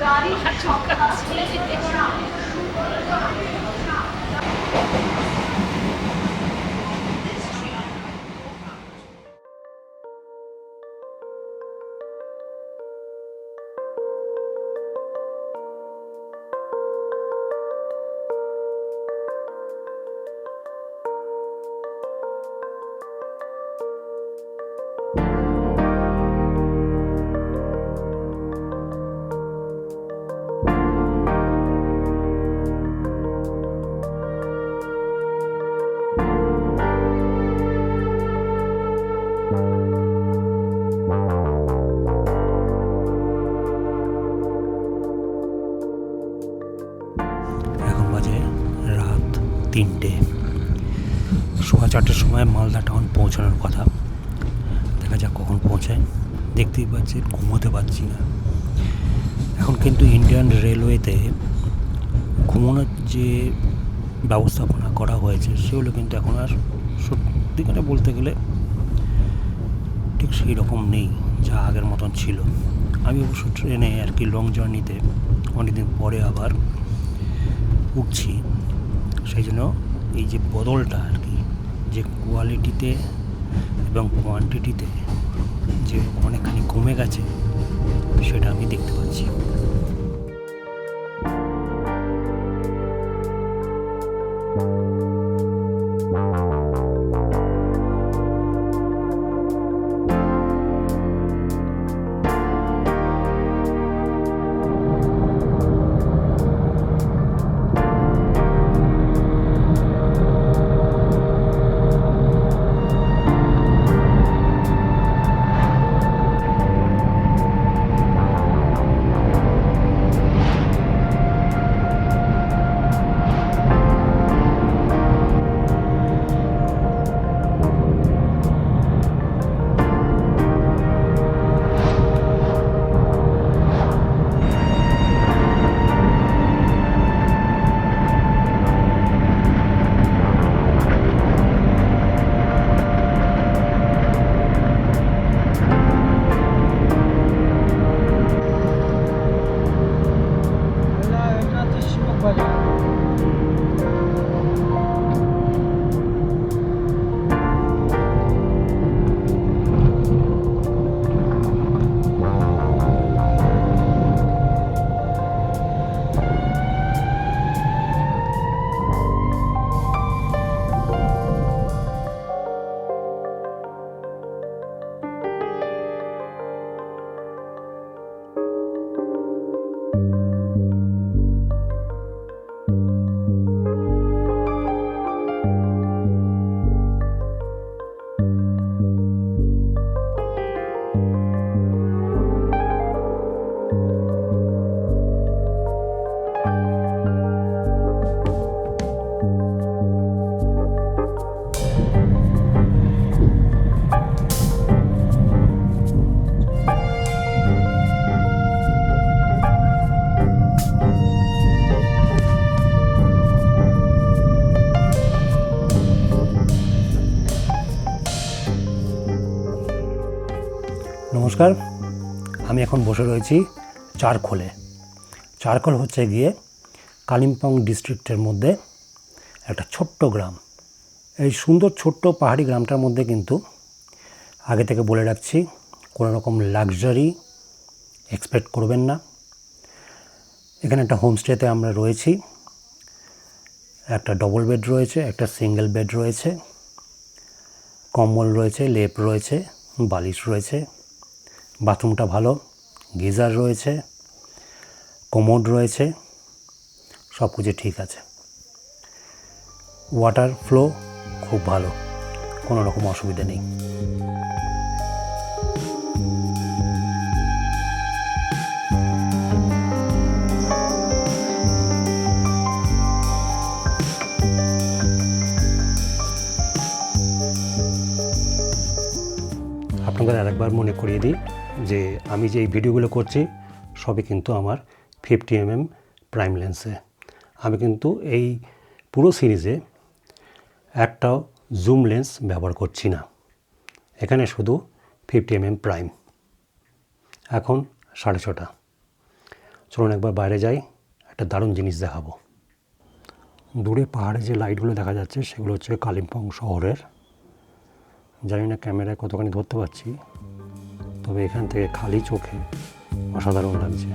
গাড়ি ছক্কা এখন বাজে রাত তিনটে। সোয়া চারটের সময় মালদা টাউন পৌঁছানোর কথা। দেখা যাক কখন পৌঁছায়। দেখতেই পাচ্ছি, ঘুমোতে পারছি না। এখন কিন্তু ইন্ডিয়ান রেলওয়েতে ঘুমানোর যে ব্যবস্থাপনা করা হয়েছে, সেগুলো কিন্তু এখন আর সত্যি করে বলতে গেলে ঠিক সেই রকম নেই যা আগের মতন ছিল। আমি অবশ্য ট্রেনে আর কি লং জার্নিতে অনেকদিন পরে আবার উঠছি। সেই জন্য এই যে বদলটা আর কি, যে কোয়ালিটিতে এবং কোয়ান্টিটিতে যে অনেকখানি কমে গেছে সেটা আমি দেখতে পাচ্ছি। Thank you. নমস্কার, আমি এখন বসে রয়েছি চারখোলে। চারখোল হচ্ছে গিয়ে কালিম্পং ডিস্ট্রিক্টের মধ্যে একটা ছোট্ট গ্রাম। এই সুন্দর ছোট্ট পাহাড়ি গ্রামটার মধ্যে কিন্তু আগে থেকে বলে রাখছি, কোনো রকম লাক্সারি এক্সপেক্ট করবেন না। এখানে একটা হোমস্টেতে আমরা রয়েছি। একটা ডবল বেড রয়েছে, একটা সিঙ্গেল বেড রয়েছে। কম্বল রয়েছে, লেপ রয়েছে, বালিশ রয়েছে। বাথরুমটা ভালো, গিজার রয়েছে, কোমোড রয়েছে সব কিছু ঠিক আছে। ওয়াটার ফ্লো খুব ভালো কোনো রকম অসুবিধা নেই। আপনাদের আরেকবার মনে করিয়ে দিই যে আমি যে এই ভিডিওগুলো করছি, সবই কিন্তু আমার ফিফটি এম এম প্রাইম লেন্সে। আমি কিন্তু এই পুরো সিরিজে একটাও জুম লেন্স ব্যবহার করছি না। এখানে শুধু ফিফটি এম এম প্রাইম। এখন সাড়ে ছটা। চলুন একবার বাইরে যাই, একটা দারুণ জিনিস দেখাবো। দূরে পাহাড়ে যে লাইটগুলো দেখা যাচ্ছে, সেগুলো হচ্ছে কালিম্পং শহরের। জানি না ক্যামেরায় কতখানি ধরতে পারছি। তবে এখান থেকে খালি চোখে অসাধারণ লাগছে।